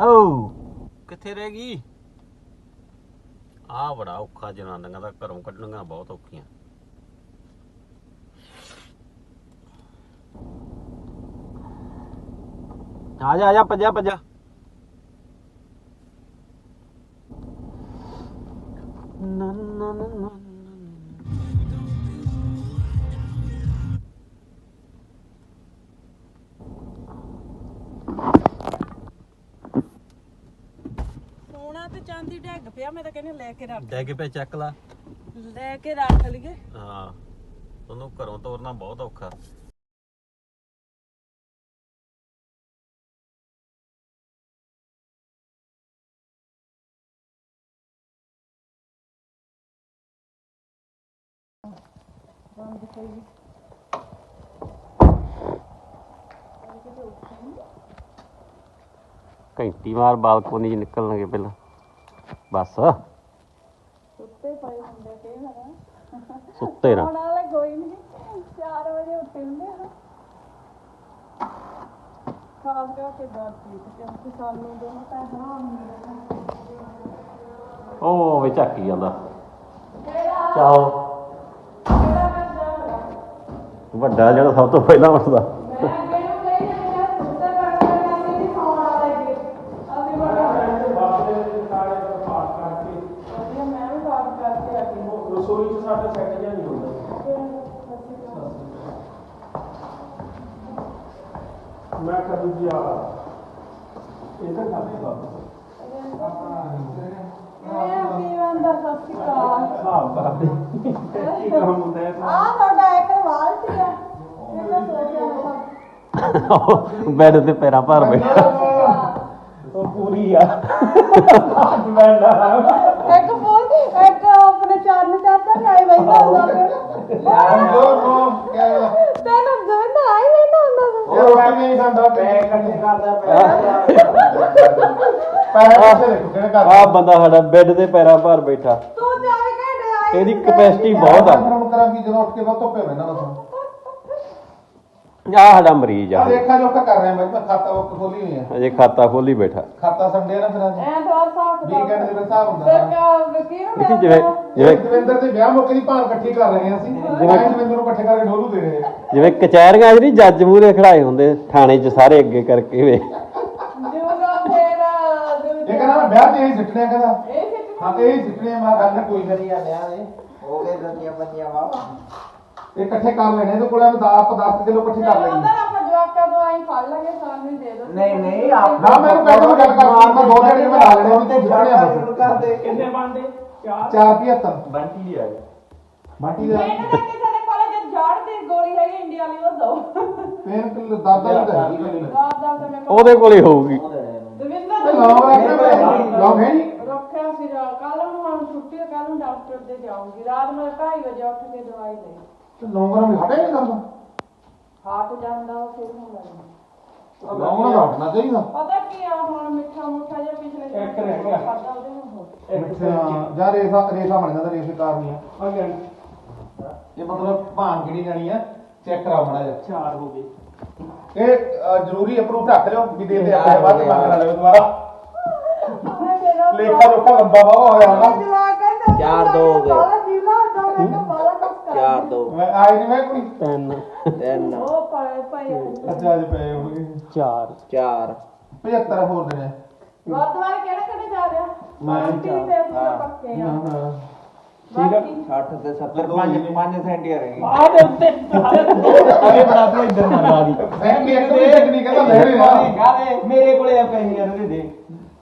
ਓ ਕਿੱਥੇ ਰਹਿ ਗਈ? ਆ ਬੜਾ ਔਖਾ, ਜਨਾਨੀਆਂ ਦਾ ਘਰੋਂ ਕੱਢਣੀਆਂ ਬਹੁਤ ਔਖੀਆਂ। ਆ ਜਾ ਆ ਜਾ, ਭੱਜਾ ਭੱਜਾ। ਨਾ ਨਾ ਨਾ। ਲੈ ਕੇ ਰੱਖ ਡੈਗ ਪੇ ਚੱਕ ਲਾ। ਲੈ ਕੇ ਰੱਖ ਲਈਏ। ਹਾਂ ਉਹਨੂੰ ਘਰੋਂ ਤੋਰਨਾ ਬਹੁਤ ਔਖਾ। ਘੰਟੀ ਮਾਰ ਬਾਲਕੋਨੀ 'ਚ ਨਿਕਲਣਗੇ ਪਹਿਲਾਂ। ਬਸ। ਪਏ ਹੁੰਦੇ ਕਈ ਵਾਰ ਸੁੱਤੇ ਨਾ ਹੁਣ ਵਾਲੇ ਕੋਈ ਨਹੀਂ 4 ਵਜੇ ਉੱਠੇ ਹੁੰਦੇ ਆ। ਖਾਸ ਕਰਕੇ ਦਰਦੀ ਕਿਉਂਕਿ ਸਾਨੂੰ ਦੋਨੋਂ ਪੈਸਾ ਹੁੰਦੇ ਉਹ ਵੇ ਝਾਕੀ ਜਾਂਦਾ। ਚਾਓ ਵੱਡਾ ਜਿਹੜਾ ਸਭ ਤੋਂ ਪਹਿਲਾਂ ਉੱਠਦਾ ਮੈਂ ਅੱਗੇ ਨੂੰ ਲਈ ਜਾਂਦੀ ਆ ਸੁੱਤੇ ਪੈ ਕੇ ਅਸੀਂ ਵੀ ਸੌਣ ਵਾਲੇ ਜੀ ਅਸੀਂ ਬੜਾ ਵਧੀਆ ਮੈਂ ਵੀ ਬਾਤ ਕਰਕੇ ਆ ਗਈ ਰਸੋਈ ਚ ਸਾਡਾ ਸੈੱਟ ਜਿਹਾ ਨਹੀਂ ਹੁੰਦਾ। ਮੈਂ ਕਹ ਦੂਜੀ ਆ। ਇਹ ਤਾਂ ਖਾਦੇ ਬਾਬਾ ਅਕਾਲ। ਹਿਸਾਬ ਕਰਦੇ ਕੀ ਕੰਮ ਹੁੰਦਾ ਹੈ ਆ ਤੁਹਾਡਾ ਇੱਕ ਵਾਲ ਸੀ ਆ। ਇਹ ਤਾਂ ਸੋਚਿਆ ਮੈਂ ਬੈੱਡ ਤੇ ਪੈਰਾਂ ਭਰ ਬੈਠਾ। ਪੂਰੀ ਆ। ਮੈਂ ਨਾ ਇੱਕ ਬੋਲ ਇੱਕ ਆਪਣੇ ਚਰਨ ਚਾਚਾ ਵੀ ਆਈ ਬੈਠਾ ਹੁੰਦਾ ਫਿਰ। ਤੈਨੂੰ ਦਵਿੰਦਾ ਆਈ ਬੈਠਾ ਹੁੰਦਾ ਫਿਰ। ਉਹ ਰੋਟੀ ਨਹੀਂ ਖਾਂਦਾ ਪੈ ਕੱਟੇ ਕਰਦਾ ਪੈ ਆ ਬੰਦਾ ਸਾਡਾ ਬੈੱਡ ਤੇ ਪੈਰਾਂ ਭਰ ਬੈਠਾ। ਤੂੰ ਚਾਹੇ ਘੰਟੇ ਆਈ ਇਹਦੀ ਕਪੈਸਿਟੀ ਬਹੁਤ ਆ। ਕਰਾਂਗੀ ਜਦੋਂ ਉੱਠ ਕੇ ਬਾਅਦ ਧੁੱਪੇ ਬੈਣਾ ਬਸ ਆ ਸਾਡਾ ਮਰੀਜ਼ ਆ। ਆ ਦੇਖਾ ਜੋਖਾ ਕਰ ਰਿਹਾ ਮੈਂ ਮੈਂ ਖਾਤਾ ਉਹ ਖੋਲੀ ਹੋਈ ਹੈ ਅਜੇ ਖਾਤਾ ਖੋਲੀ ਬੈਠਾ। ਖਾਤਾ ਸੰਡੇ ਨਾ ਫਿਰ ਅੱਜ। ਐਤਵਾਰ ਸਾਖ ਵੀਕਐਂਡ ਦੇ ਵਿੱਚ ਹਿਸਾਬ ਹੁੰਦਾ ਫਿਰ ਹੈ। ਕਿਆ ਵਕੀਲ ਦੇਖੀ ਜਿਵੇਂ ਜਿਵੇਂ ਦਵਿੰਦਰ ਦੇ ਵਿਆਹ ਮੌਕੇ ਦੀ ਭਾਣ ਇਕੱਠੀ ਕਰ ਰਹੇ ਹਾਂ ਅਸੀਂ। ਜਿਵੇਂ ਦਵਿੰਦਰ ਨੂੰ ਇਕੱਠੇ ਕਰਕੇ ਢੋਲੂ ਦੇ ਰਹੇ ਹਾਂ ਜਿਵੇਂ ਕਚਹਿਰੀਆਂ 'ਚ ਨਹੀਂ ਜੱਜ ਮੂਰੇ ਖੜਾਏ ਹੁੰਦੇ ਥਾਣੇ 'ਚ ਸਾਰੇ ਅੱਗੇ ਕਰਕੇ ਵੇ। ਜਿਉਂ ਫਿਰ ਇਹ ਕਹਿੰਦਾ ਮੈਂ ਵਿਆਹ ਤੇ ਇਹੀ ਸਿੱਟਣੇ ਆ ਕਹਿੰਦਾ। ਇਹ ਹਾਂ ਤੇ ਇਹੀ ਸਿੱਟਣੇ ਆ, ਮੈਂ ਗੱਲ ਕੋਈ ਨਹੀਂ ਆ ਵਿਆਹ ਦੇ ਹੋ ਗਏ ਦੁਨੀਆ ਬੰਦੀਆਂ ਵਾ ਇਕੱਠੇ ਕਰ ਲੈਣੇ ਤੇ ਕੋਲੇ ਮੈਂ 10 10 ਕਿਲੋ ਇਕੱਠੇ ਕਰ ਲੈਣੇ। ਆਈ ਲਾਂਗੇ ਸਾਨੂੰ ਦੇ ਦੋ ਨਹੀਂ ਨਹੀਂ ਆਪ ਨਾ ਮੈਨੂੰ ਕਹਿੰਦਾ ਮੈਂ ਗੱਲ ਕਰ ਮੈਂ ਦੋ ਦਿਨ ਮੈਂ ਲਾ ਲੈਣੇ ਉਹ ਤੇ ਆ ਬਸ। ਕਰਦੇ ਕਿੰਨੇ ਬਣਦੇ? ਚਾਰ? 475 ਬੰਟੀ ਦੀ ਆ। ਮਾਟੀ ਦਾ ਦੇ ਦੇ ਕੋਲੇ ਜਦ ਝਾੜ ਦੀ ਗੋਲੀ ਹੈਗੀ ਇੰਡੀਆ ਵਾਲੀ ਉਹ ਦੋ। ਪੇਨ ਕਿਲੋ ਦਾਦਾ ਨੂੰ ਦੇ ਰਾਤ ਦਾ ਤੇ ਕੋਲ ਉਹਦੇ ਕੋਲ ਹੋਊਗੀ। ਦਵਿੰਦਰ ਰੱਖਣਾ ਲੌਂਗ ਹੈ ਨਹੀਂ ਰੱਖਿਆ ਸੀ ਕੱਲ ਨੂੰ ਹੁਣ ਛੁੱਟੀ ਕੱਲ ਨੂੰ ਡਾਕਟਰ ਦੇ ਜਾਊਂਗੀ। ਰਾਤ ਮੈਂ 2:30 ਵਜੇ ਉੱਠ ਕੇ ਦਵਾਈ ਲਈ। ਤੇ ਲੌਂਗ ਨਾਲ ਵੀ ਹਟੇ ਨਹੀਂ ਕਰਦਾ ਹਾਟ ਜਾਂਦਾ ਉਹ ਫਿਰ ਹੁੰਦਾ ਲੌਂਗ ਨਾਲ ਹਟਣਾ ਚਾਹੀਦਾ। ਪਤਾ ਕੀ ਆ ਹੁਣ ਮਿੱਠਾ ਮੁੱਠਾ ਜਿਹਾ ਪਿਛਲੇ ਸਾਲ ਇੱਕ ਰਹਿ ਗਿਆ। ਖਾਧਾ ਉਹਦੇ ਨਾਲ ਹੋ ਅੱਛਾ ਜਾਂ ਰੇਸਾ ਰੇਸਾ ਬਣ ਜਾਂਦਾ ਰੇਸੇ ਕਾਰਨੀ ਆ। ਆ ਗਿਆ। ਇਹ ਮਤਲਬ ਭਾਂਗ ਕਿਹੜੀ ਜਾਣੀ ਆ? ਚੈੱਕ ਕਰਾਓ ਮੜਾ ਜਾ ਚਾਰ ਹੋ ਗਏ। ਇਹ ਅ, ਜ਼ਰੂਰੀ ਅਪਰੂਵ ਰੱਖ ਲਿਓ ਵੀ ਦੇ ਦੇ ਆਪਣੇ ਬਾਅਦ ਚ ਮੰਗ ਨਾ ਲਿਓ ਦੁਬਾਰਾ। ਲੇਖਾ ਲੋਕਾ ਲੰਬਾ ਬਾਵਾ ਹੋਇਆ ਹੋਣਾ। ਚਾਰ ਦੋ ਹੋ। ਗਏ। ਚਾਰ ਦੋ। ਮੈਂ ਆਏ ਨਹੀਂ ਮੈਂ ਕੋਈ। ਤਿੰਨ। ਤਿੰਨ। ਉਹ ਪਏ ਪਏ। ਅੱਛਾ ਅੱਜ ਪਏ ਹੋਣਗੇ ਚਾਰ। ਚਾਰ। 75 ਹੋਰ ਦਿਨੇ ਗੁਰਦੁਆਰੇ ਕਿਹੜੇ ਕਿਹੜੇ ਜਾ ਰਿਹਾ? ਮੈਂ ਤੇ ਪੂਰੇ ਪੱਕੇ ਆ। ਹਾਂ ਹਾਂ ਬਾਕੀ? 60 ਤੇ 70 5 5 ਸੈਂਟੀ ਆ ਰਹੀ ਆ ਦੇ ਉੱਤੇ। ਅਰੇ ਬਣਾ ਤੂੰ ਇੱਧਰ ਮਾਰਾ ਦੀ ਮੈਂ ਮੇਰੇ ਕੋਲ ਇੱਕ ਨਹੀਂ ਕਹਿੰਦਾ। ਲਹਿਰੇ ਆ ਮੇਰੇ ਕੋਲੇ ਆ ਪੈਸੇ ਯਾਰ ਉਹਦੇ ਦੇ।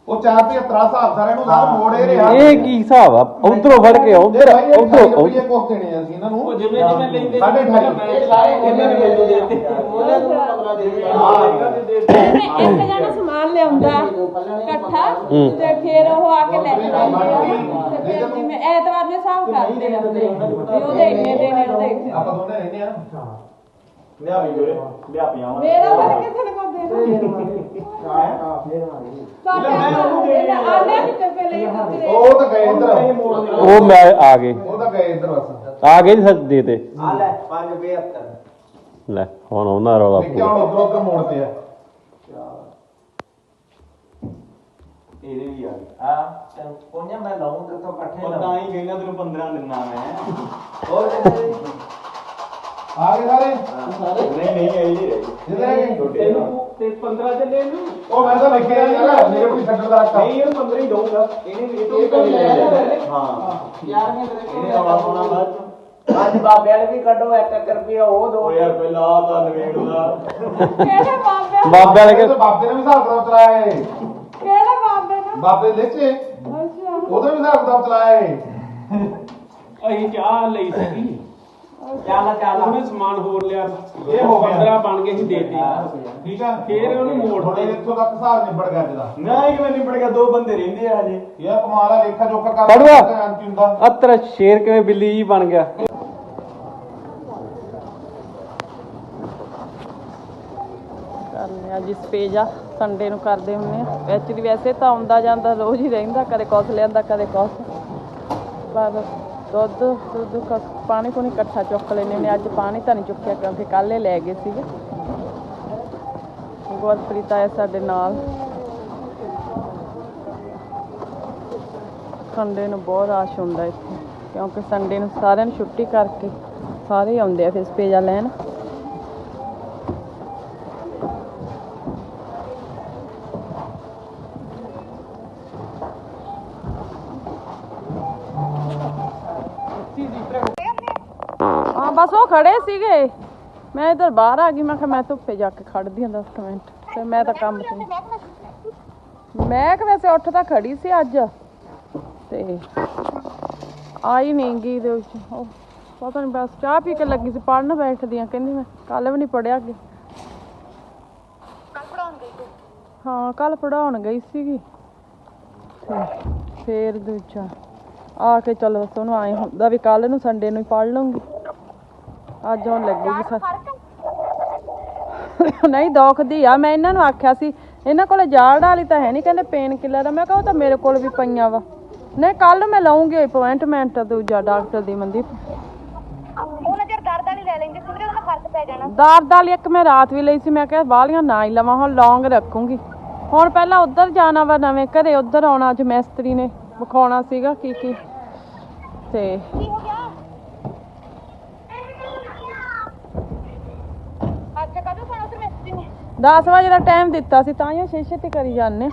ਉਹ 475 ਹਿਸਾਬ ਸਾਰਿਆਂ ਨੂੰ ਨਾਲ ਮੋੜ ਇਹ ਰਿਹਾ। ਇਹ ਕੀ ਹਿਸਾਬ ਆ? ਉਧਰੋਂ ਫੜ ਕੇ ਉਧਰ ਉਧਰ ਉਧਰ ਕੋਸ ਦੇਣੇ ਆ ਅਸੀਂ ਇਹਨਾਂ ਨੂੰ। ਜਿਵੇਂ ਜਿਵੇਂ ਲੈਂਦੇ ਅਠਾਈ। ਮੈਂ ਸਾਰੇ ਇਹਨਾਂ ਨੇ ਮੈਨੂੰ ਦੇ ਦਿੱਤੇ। ਉਹਦੇ ਨੂੰ ਮਗਲਾ ਦੇ ਹਾਂ। ਇੱਕ ਜਣਾ ਸਮਾਨ ਲਿਆਉਂਦਾ ਇਕੱਠਾ ਤੇ ਫਿਰ ਉਹ ਆ ਕੇ ਲੈ ਜਾਂਦੇ ਐਤਵਾਰ ਨੂੰ ਹਿਸਾਬ ਕਰਦੇ ਆ। ਆਪਣੇ ਵੀ ਉਹਦੇ ਇੰਨੇ ਦੇਣੇ ਉਹਦੇ ਇੰਨੇ। ਆਪਾਂ ਦੋਨੇ ਰਹਿੰਦੇ ਆ। ਲਿਆ ਵੀ ਜੋਰੇ ਲਿਆ ਪਿਆਵਾਂ ਮੇਰਾ ਤਾਂ ਕਿਸੇ ਨੇ। ਕੋ ਦੇਣਾ ਸਾਡੇ ਆਨੇ ਕਿ ਤੇ ਪਹਿਲੇ ਇਹ ਉਹ ਤਾਂ ਗਏ ਇੱਧਰ। ਉਹ ਮੈਂ ਆ ਗਏ। ਉਹ ਤਾਂ ਗਏ ਇੱਧਰ ਬਸ। ਆ ਗਏ ਸੱਚ ਦੇ ਤੇ। ਆ ਲੈ 5 72 ਲੈ ਹੁਣ ਉਹਨਾਂ ਰੌਲਾ ਦੇਖਿਆ ਹੁਣ ਉਧਰ ਉਧਰ ਮੋੜ ਤੇ ਆ। ਇਹਦੇ ਵੀ ਆ ਹਾਂ ਕੋਨਿਆ ਮੈਂ ਲਾਉਂ ਤੇ ਤੋਂ ਇਕੱਠੇ ਉਹ ਲਾਉਂ ਤਾਂ ਹੀ ਕਹਿੰਦਾ ਤੈਨੂੰ 15 ਦਿਨਾਂ ਮੈਂ। ਹੋਰ ਕਿੱਥੇ? ਆ ਗਏ ਸਾਰੇ? ਨਹੀਂ ਨਹੀਂ ਆਈ ਨਹੀਂ ਰਹੀ ਜਿੱਧਰ ਹੈਗੇ ਛੋਟੇ ਨਾਲ। ਤੇ 15 ਚੱਲੇ ਨੂੰ ਉਹ ਮੈਂ ਤਾਂ ਲਿਖਿਆ ਯਾਰ ਮੇਰੇ ਕੋਈ ਛੱਡਣ ਦਾ ਰੱਖਾ ਨਹੀਂ ਇਹਨੂੰ 15 ਹੀ ਦਊਗਾ। ਇਹਨੇ ਵੀ ਇਹ ਤੋਂ ਲੈ ਹਾਂ। ਯਾਰ ਨੇ ਇਹਨੇ ਆਵਾ ਹੋਣਾ ਬਾਅਦ ਚ। ਅੱਜ ਬਾਬੇ ਵਾਲੇ ਵੀ ਕੱਢੋ 1 ਰੁਪਿਆ ਉਹ ਦੋ। ਉਹ ਯਾਰ ਪਹਿਲਾਂ ਆ ਤਾਂ ਨਵੇੜ ਦਾ ਕਿਹੜੇ ਬਾਬੇ ਬਾਬੇ ਵਾਲੇ ਇਹ ਕੇ ਬਾਬੇ ਨੇ ਵੀ ਹਿਸਾਬ ਕਿਤਾਬ ਚਲਾਇਆ ਏ। ਕਿਹੜੇ ਬਾਬੇ ਨੇ? ਬਾਬੇ ਦੇ ਲਿਖੇ ਅੱਛਾ। ਉਹਦਾ ਵੀ ਹਿਸਾਬ ਕਿਤਾਬ ਚਲਾਇਆ ਏ। ਅਸੀਂ ਚਾਹ ਲਈ ਸੀਗੀ। ਚੱਲ ਚੱਲ। ਉਹਨੇ ਸਮਾਨ ਹੋਰ ਲਿਆ। ਇਹ ਹੋ ਗਿਆ। 15 ਬਣ ਗਏ ਸੀ ਦੇਤੀ। ਠੀਕ ਆ। ਫੇਰ ਉਹਨੂੰ ਮੋੜ ਥੋੜੇ ਇੱਥੋਂ ਤੱਕ ਹਿਸਾਬ ਨਿਬੜ ਗਿਆ ਅੱਜ ਦਾ ਨਾ ਇੱਕ ਮੈਂ ਨਿਬੜ ਗਿਆ? ਦੋ ਬੰਦੇ ਰਹਿੰਦੇ ਆ ਹਜੇ। ਇਹ ਕਮਾਲ ਆ ਲੇਖਾ ਜੋਖਾ ਕਰ ਪੜੂਆ। ਅੰਤ ਹੁੰਦਾ। ਆ ਤੇਰਾ ਸ਼ੇਰ ਕਿਵੇਂ ਬਿੱਲੀ ਜੀ ਬਣ ਗਿਆ? ਕਰਨੇ ਆ ਜੀ ਸਪੇਜ ਆ ਸੰਡੇ ਨੂੰ ਕਰਦੇ ਹੁੰਨੇ ਆ। ਐਕਚੁਅਲੀ ਵੈਸੇ ਤਾਂ ਆਉਂਦਾ ਜਾਂਦਾ ਰੋਜ਼ ਹੀ ਰਹਿੰਦਾ ਕਦੇ ਕੁਛ ਲਿਆਂਦਾ ਕਦੇ ਕੁਛ। ਪਰ ਦੁੱਧ ਦੁੱਧ ਕ- ਪਾਣੀ ਪੂਣੀ ਇਕੱਠਾ ਚੁੱਕ ਲੈਨੇ ਨੇ। ਅੱਜ ਪਾਣੀ ਤਾਂ ਨਹੀਂ ਚੁੱਕਿਆ ਕਿਉਂਕਿ ਕੱਲ੍ਹ ਹੀ ਲੈ ਗਏ ਸੀਗੇ। ਗੁਰਪ੍ਰੀਤ ਆਇਆ ਸਾਡੇ ਨਾਲ। ਸੰਡੇ ਨੂੰ ਬਹੁਤ ਰਸ਼ ਹੁੰਦਾ ਇੱਥੇ, ਕਿਉਂਕਿ ਸੰਡੇ ਨੂੰ ਸਾਰਿਆਂ ਨੂੰ ਛੁੱਟੀ ਕਰਕੇ ਸਾਰੇ ਆਉਂਦੇ ਆ ਫਿਰ ਸਪੇਜਾ ਲੈਣ ਹਾਂ ਬਸ ਉਹ ਖੜੇ ਸੀਗੇ। ਮੈਂ ਇਧਰ ਬਾਹਰ ਆ ਗਈ ਮੈਂ ਕਿਹਾ ਮੈਂ ਧੁੱਪੇ ਜਾ ਕੇ ਖੜਦੀ ਹਾਂ 10 ਮਿੰਟ। ਤੇ ਮੈਂ ਤਾਂ ਕੰਮ ਤੇ ਮੈਂ ਕਿ ਵੈਸੇ ਉੱਠ ਤਾਂ ਖੜੀ ਸੀ ਅੱਜ। ਤੇ ਆਈ ਨਹੀਂ ਗਈ ਦੇ ਵਿੱਚ। ਉਹ ਪਤਾ ਨਹੀਂ ਬਸ ਚਾਹ ਪੀ ਕੇ ਲੱਗੀ ਸੀ ਪੜਨ ਬੈਠਦੀ ਆ ਕਹਿੰਦੀ ਮੈਂ ਕੱਲ ਵੀ ਨਹੀਂ ਪੜਿਆ ਅੱਗੇ ਹਾਂ ਕੱਲ ਪੜਾਉਣ ਗਈ ਸੀਗੀ। ਫੇਰ ਦੂਜਾ ਆ ਕੇ ਚਲੋ ਬਸ ਉਹਨੂੰ ਆਏ ਹੁੰਦਾ ਵੀ ਕੱਲ ਨੂੰ ਸੰਡੇ ਨੂੰ ਹੀ ਪੜ ਲਵਾਂਗੀ ਅੱਜ ਹੁਣ ਲੱਗੇਗੀ ਸਰ ਨਹੀਂ ਦੁਖਦੀ ਆ। ਮੈਂ ਇਹਨਾਂ ਨੂੰ ਆਖਿਆ ਸੀ ਇਹਨਾਂ ਕੋਲੇ ਜਾੜ ਵਾਲੀ ਤਾਂ ਹੈ ਨਹੀਂ ਕਹਿੰਦੇ ਪੇਨ ਕਿਲਰ ਮੈਂ ਕਿਹਾ ਉਹ ਤਾਂ ਮੇਰੇ ਕੋਲ ਵੀ ਪਈਆਂ ਵਾ। ਨਹੀਂ ਕੱਲ ਮੈਂ ਲਾਉਂਗੀ ਅਪਾਇੰਟਮੈਂਟ ਦੂਜਾ ਡਾਕਟਰ ਦੀ ਮਨਦੀਪ। ਉਹਨਾਂ ਚਿਰ ਦਰਦ ਵਾਲੀ ਲੈ ਲੈਂਦੇ ਸਿਮਰੇ ਉਹਨਾਂ ਫ਼ਰਕ ਪੈ ਜਾਣਾ। ਦਰਦ ਵਾਲੀ ਇੱਕ ਮੈਂ ਰਾਤ ਵੀ ਲਈ ਸੀ ਮੈਂ ਕਿਹਾ ਬਾਹਲੀਆਂ ਨਾ ਹੀ ਲਵਾਂ ਹੁਣ ਲੌਂਗ ਰੱਖੂੰਗੀ। ਹੁਣ ਪਹਿਲਾਂ ਉੱਧਰ ਜਾਣਾ ਵਾ ਨਵੇਂ ਘਰੇ ਉੱਧਰ ਆਉਣਾ ਅੱਜ ਮੈਸਤਰੀ ਨੇ ਵਿਖਾਉਣਾ ਸੀਗਾ ਕੀ ਕੀ ਤੇ ਕੀ ਹੋ ਗਿਆ ਅੱਛਾ ਕਦੋਂ ਖਾਣਾ ਸੀ ਮਿਸਤਰੀ ਨੇ 10 ਵਜੇ ਦਾ ਟਾਈਮ ਦਿੱਤਾ ਸੀ ਤਾਂ ਹੀ ਛੇ ਛੇਤੀ ਕਰੀ ਜਾਂਦੇ।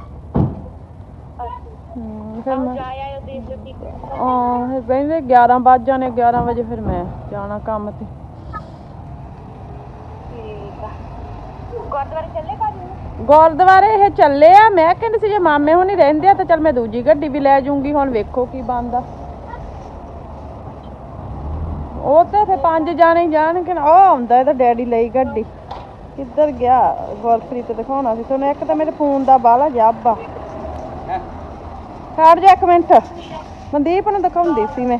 ਹੂੰ ਫਿਰ ਮੈਂ ਜਾ ਆਇਓ ਦੇਖ ਕੀ ਹਾਂ ਫਿਰ ਕਹਿੰਦੇ 11 ਵੱਜ ਜਾਣੇ 11 ਵਜੇ ਫਿਰ ਮੈਂ ਜਾਣਾ ਕੰਮ ਤੇ। ਗੁਰਦੁਆਰੇ ਚੱਲੇ ਭਾਜੀ ਗੁਰਦੁਆਰੇ ਇਹ ਚੱਲੇ ਆ ਮੈਂ ਕਹਿੰਦੀ ਸੀ ਜੇ ਮਾਮੇ ਹੁਣੀ ਰਹਿੰਦੇ ਆ ਤਾਂ ਚੱਲ ਮੈਂ ਦੂਜੀ ਗੱਡੀ ਵੀ ਲੈ ਜਾਊਂਗੀ ਹੁਣ ਵੇਖੋ ਕੀ ਬਣਦਾ। ਉਹ ਤੇ ਫਿਰ ਪੰਜ ਜਾਣੇ ਜਾਣਗੇ। ਉਹ ਆਉਂਦਾ ਇਹਦਾ ਡੈਡੀ ਲਈ ਗੱਡੀ। ਕਿੱਧਰ ਗਿਆ? ਗੁਰਪ੍ਰੀਤ ਦਿਖਾਉਣਾ ਸੀ ਤੁਹਾਨੂੰ। ਇੱਕ ਤਾਂ ਮੇਰੇ ਫੋਨ ਦਾ ਬਾਲਾ ਜੱਬ ਆ। ਖੜ ਜਾ ਇੱਕ ਮਿੰਟ। ਮਨਦੀਪ ਨੂੰ ਦਿਖਾਉਂਦੀ ਸੀ ਮੈਂ।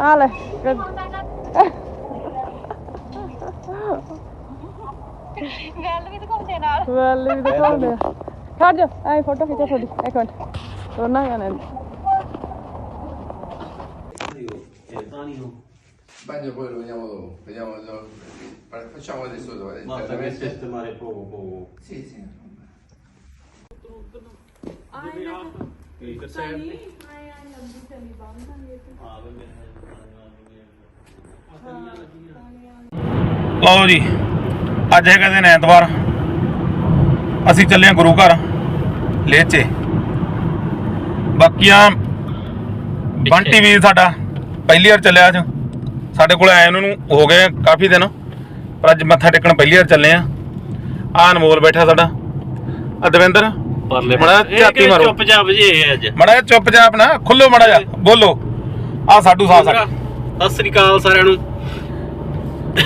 ਆ ਲੈ। ਗੱਲ ਵੀ ਦਿਖਾਉਂਦੇ ਨਾਲ। ਵੈਲ ਵੀ ਦਿਖਾਉਂਦੇ ਖੜ ਜਾ। ਐ ਫੋਟੋ ਖਿੱਚੋ ਤੁਹਾਡੀ। ਇੱਕ ਮਿੰਟ। ਰੋਣਾ ਜਾਣੇ Bagno poi lo vediamo dopo, vediamo, lo- facciamo adesso dove direttamente. sistemare poco poco Sì, sì. ਲਓ ਜੀ ਅੱਜ ਹੈਗਾ ਦਿਨ ਐਤਵਾਰ ਅਸੀਂ ਚੱਲੇ ਹਾਂ ਗੁਰੂ ਘਰ ਲੇਚੇ ਬਾਕੀਆਂ ਬੰਟੀ ਵੀ ਸਾਡਾ ਪਹਿਲੀ ਵਾਰ ਚੱਲਿਆ ਅੱਜ ਸਾਡੇ ਕੋਲ ਆਏ ਉਹਨਾਂ ਨੂੰ ਹੋ ਗਏ ਕਾਫੀ ਦਿਨ ਪਰ ਅੱਜ ਮੱਥਾ ਟੇਕਣ ਪਹਿਲੀ ਵਾਰ ਚੱਲੇ ਆ। ਆ ਅਨਮੋਲ ਬੈਠਾ ਸਾਡਾ। ਆ ਦਵਿੰਦਰ ਪਰਲੇ ਮੜਾ ਝਾਤੀ ਮਾਰੋ। ਚੁੱਪ ਜੇ ਅੱਜ? ਮੜਾ ਚੁੱਪਚਾਪ ਨਾ ਖੁੱਲੋ ਮੜਾ ਜਾ ਬੋਲੋ। ਆ ਸਾਡੂ ਸਾਹਿਬ ਸਾਡੇ। ਸਤਿ ਸ੍ਰੀ ਅਕਾਲ ਸਾਰਿਆਂ ਨੂੰ।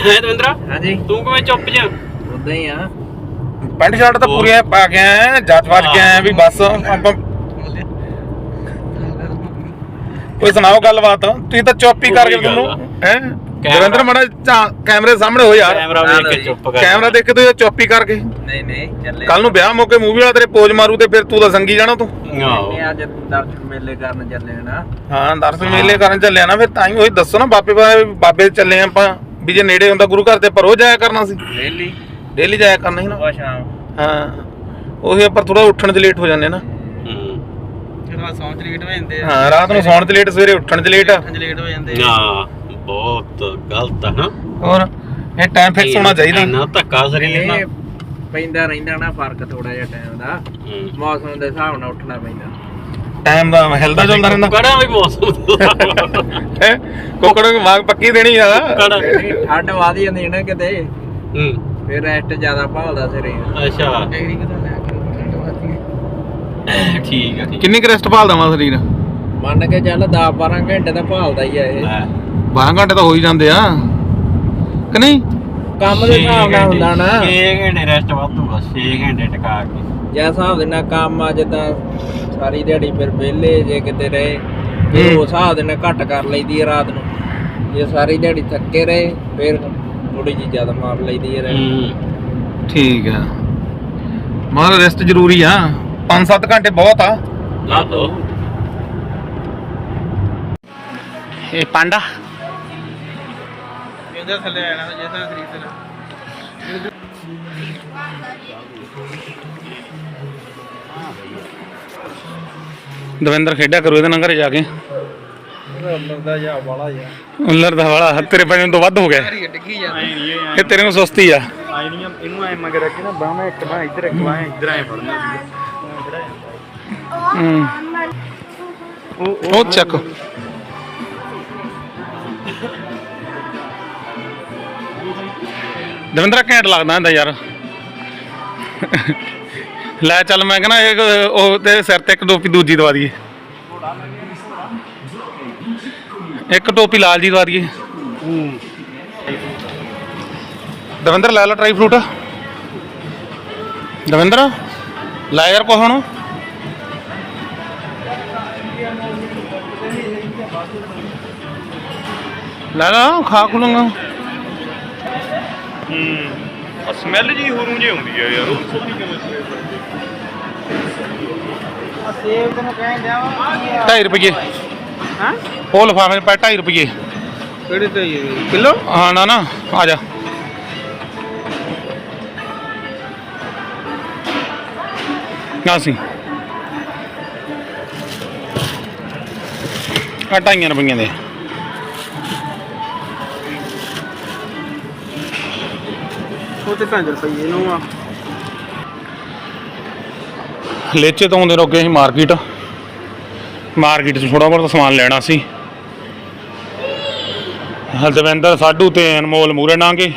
ਹੈ ਦਵਿੰਦਰਾ? ਹਾਂਜੀ। ਤੂੰ ਕਿਵੇਂ ਚੁੱਪ ਜਾ ਉਦਾਂ ਹੀ ਆ। ਪੈਂਟ ਸ਼ਰਟ ਤਾਂ ਪੂਰੀਆਂ ਪਾ ਕੇ ਆਏ ਜੱਜ ਵੱਜ ਕੇ ਆਏ ਵੀ ਬਸ ਆਪਾਂ ਕੋਈ ਸੁਣਾਓ ਗੱਲਬਾਤ? ਤੁਸੀਂ ਤਾਂ ਚੁੱਪ ਹੀ ਕਰਕੇ ਤੁਹਾਨੂੰ। ਹੈ? ਦਵਿੰਦਰ ਮੜਾ ਕੈਮਰੇ ਸਾਹਮਣੇ ਹੋ ਯਾਰ। ਕੈਮਰਾ ਵੇਖ ਕੇ ਚੁੱਪ ਕਰ ਕੈਮਰਾ ਦੇਖ ਕੇ ਤੂੰ ਚੁੱਪ ਹੀ ਕਰਕੇ। ਨਹੀਂ ਨਹੀਂ ਚੱਲੇ। ਕੱਲ ਨੂੰ ਵਿਆਹ ਮੌਕੇ ਮੂਵੀ ਵਾਲਾ ਤੇਰੇ ਪੋਜ ਮਾਰੂ ਤੇ ਫਿਰ ਤੂੰ ਤਾਂ ਸੰਗੀ ਜਾਣਾ ਤੂੰ ਨਹੀਂ ਅੱਜ ਦਰਸ਼ਨ ਮੇਲੇ ਕਰਨ ਚੱਲੇ ਨਾ। ਹਾਂ ਦਰਸ਼ਨ ਮੇਲੇ ਕਰਨ ਚੱਲਿਆ ਨਾ ਫਿਰ ਤਾਂ ਹੀ ਉਹੀ ਦੱਸੋ ਨਾ ਬਾਬੇ ਬਾਬੇ ਚੱਲੇ ਆਪਾਂ ਵੀ ਜੇ ਨੇੜੇ ਹੁੰਦਾ ਗੁਰੂ ਘਰ ਤੇ ਪਰ ਉਹ ਜਾਇਆ ਕਰਨਾ ਸੀ। ਡੇਲੀ ਡੇਲੀ ਜਾਇਆ ਕਰਨਾ ਸੀ ਨਾ। ਉਹ ਸ਼ਾਮ। ਹਾਂ। ਉਹੀ ਪਰ ਥੋੜਾ ਉੱਠਣ 'ਚ ਲੇਟ ਹੋ ਜਾਂਦੇ ਨਾ। ਹੂੰ। ਚ ਲੇਟ ਹੋ ਜਾਂਦੇ ਹਾਂ ਰਾਤ ਨੂੰ ਸੌਣ ਤੇ ਲੇਟ ਸਵੇਰੇ ਉੱਠਣ ਤੇ ਲੇਟ ਚ ਲੇਟ ਹੋ ਜਾਂਦੇ ਨਾ ਬਹੁਤ ਗਲਤ ਹੈ ਨਾ। ਹੋਰ ਇਹ ਟਾਈਮ ਫਿਕਸ ਹੋਣਾ ਚਾਹੀਦਾ। ਇੰਨਾ ਧੱਕਾ ਸਰੀਰ ਨਾਲ। ਇਹ ਪੈਂਦਾ ਰਹਿੰਦਾ ਨਾ ਫ਼ਰਕ ਥੋੜਾ ਜਿਹਾ ਟਾਈਮ ਦਾ। ਮੌਸਮ ਦੇ ਹਿਸਾਬ ਨਾਲ ਉੱਠਣਾ ਪੈਂਦਾ। ਟਾਈਮ ਦਾ ਹਿਲਦਾ ਚੱਲਦਾ ਰਹਿੰਦਾ। ਕੜਾ ਵੀ ਮੌਸਮ ਹੈਂ? ਕੁੱਕੜ ਨੂੰ ਵਾਗ ਪੱਕੀ ਦੇਣੀ ਆ। ਕੜਾ ਠੰਡ ਵਧ ਜਾਂਦੀ ਨਾ ਕਿਤੇ। ਹੂੰ। ਫਿਰ ਰੈਸਟ ਜ਼ਿਆਦਾ ਭਾਲਦਾ ਸਰੀਰ। ਅੱਛਾ। ਠੀਕ ਹੈ ਠੀਕ ਕਿੰਨੀ ਕੁ ਰੈਸਟ ਭਾਲਦਾ ਵਾ ਸਰੀਰ? ਮੰਨ ਕੇ ਚੱਲ 10 12 ਘੰਟੇ ਤਾਂ ਭਾਲਦਾ ਹੀ ਆ ਇਹ। 12 ਘੰਟੇ ਤਾਂ ਹੋ ਹੀ ਜਾਂਦੇ ਆ। ਕਿ ਨਹੀਂ? ਕੰਮ ਦੇ ਹਿਸਾਬ ਨਾਲ ਹੁੰਦਾ ਨਾ। 6 ਘੰਟੇ ਰੈਸਟ ਵਾਧੂਗਾ 6 ਘੰਟੇ ਟਿਕਾ ਕੇ। ਜੇ ਹਿਸਾਬ ਦੇ ਨਾਲ ਕੰਮ ਆ ਜਿੱਦਾਂ ਸਾਰੀ ਦਿਹਾੜੀ ਫਿਰ ਵਿਹਲੇ ਜੇ ਕਿਤੇ ਰਹੇ ਫਿਰ ਹੂੰ। ਉਸ ਹਿਸਾਬ ਦੇ ਨਾਲ ਘੱਟ ਕਰ ਲਈਦੀ ਹੈ ਰਾਤ ਨੂੰ। ਜੇ ਸਾਰੀ ਦਿਹਾੜੀ ਥੱਕੇ ਰਹੇ ਫਿਰ ਥੋੜੀ ਜਿਹੀ ਜ਼ਿਆਦਾ ਮਾਰ ਲਈਦੀ ਹੈ। ਹੂੰ। ਠੀਕ ਆ। ਮਾਰ ਰੈਸਟ ਜ਼ਰੂਰੀ ਆ। 5-7 ਘੰਟੇ ਬਹੁਤ ਆ। ਲਾ ਦੋ। ਇਹ ਪਾਂਡਾ। ਇਹਦੇ ਥੱਲੇ ਆਣਾ ਜੇ ਤਾਂ ਸਰੀਰ ਤੇ ਦਵਿੰਦਰ ਖੇਡਿਆ ਕਰੂ ਇਹਦੇ ਨਾਲ ਘਰੇ ਜਾ ਕੇ। ਦਾ ਜਾ ਵਾਲਾ ਜਾ ਉੱਲਰ ਦਾ ਵਾਲਾ ਤੇਰੇ ਵਜਨ ਤੋਂ ਵੱਧ ਹੋ ਗਿਆ। ਇਹ ਤੇਰੇ ਨੂੰ ਸੁਸਤੀ ਆ। ਆਈ ਨਹੀਂ ਇਹਨੂੰ ਐ ਮਗਰ ਰੱਖੀ ਨਾ ਬਾਹਾਂ ਇੱਕ ਬਾਹ ਇੱਧਰ ਇੱਕ ਬਾਹ ਇੱਧਰ ਐ ਫੜਨਾ। ਹੂੰ। ਉਹ ਚੱਕ। ਦਵਿੰਦਰ ਘੈਂਟ ਲੱਗਦਾ ਹੁੰਦਾ ਯਾਰ। ਲੈ ਚੱਲ ਮੈਂ ਕਹਿੰਦਾ ਇਹ ਉਹ ਤੇ ਸਿਰ ਤੇ ਇੱਕ ਟੋਪੀ ਦੂਜੀ ਦਵਾ ਦਈਏ। ਇੱਕ ਟੋਪੀ ਲਾਲ ਜੀ ਦਵਾ ਦਈਏ। ਦਵਿੰਦਰ ਲੈ ਲੈ ਟਰਾਈ ਫਰੂਟ ਦਵਿੰਦਰ, ਲੈ ਯਾਰ ਕੋ ਹੁਣ। ਲੈ ਲਾ, ਖਾ ਖੁਲੂੰਗਾ ਹੂੰ। ਸਮੈਲ ਜੀ ਹੋਰੂ ਜੀ ਹੁੰਦੀ ਆ ਯਾਰ ਉਹ ਸੋਹਣੀ ਕਿਵੇਂ ਸੇਬ ਤੈਨੂੰ ਕਹਿਣ ਜਾਵਾਂ 2.5 ਰੁਪਏ ਹਾਂ? ਉਹ ਲਫਾਫੇ ਪੈ 2.5 ਰੁਪਏ ਕਿਹੜੇ ਤੇ ਕਿਲੋ? ਹਾਂ ਨਾ ਨਾ ਆ ਜਾ। ਨਾ ਸੀ। ਆ ਢਾਈਆਂ ਰੁਪਈਆਂ ਦੇ। ਉਹ ਤੇ 5 ਰੁਪਏ ਨੂੰ ਆ। ਲੇਚੇ ਤੋਂ ਆਉਂਦੇ ਰੋਗੇ ਸੀ ਮਾਰਕੀਟ। ਮਾਰਕੀਟ 'ਚ ਥੋੜਾ ਬਹੁਤ ਸਮਾਨ ਲੈਣਾ ਸੀ। ਹਲਦਵਿੰਦਰ ਸਾਡੂ ਤੇ ਅਨਮੋਲ ਮੂਰੇ ਨਾਂਗੇ।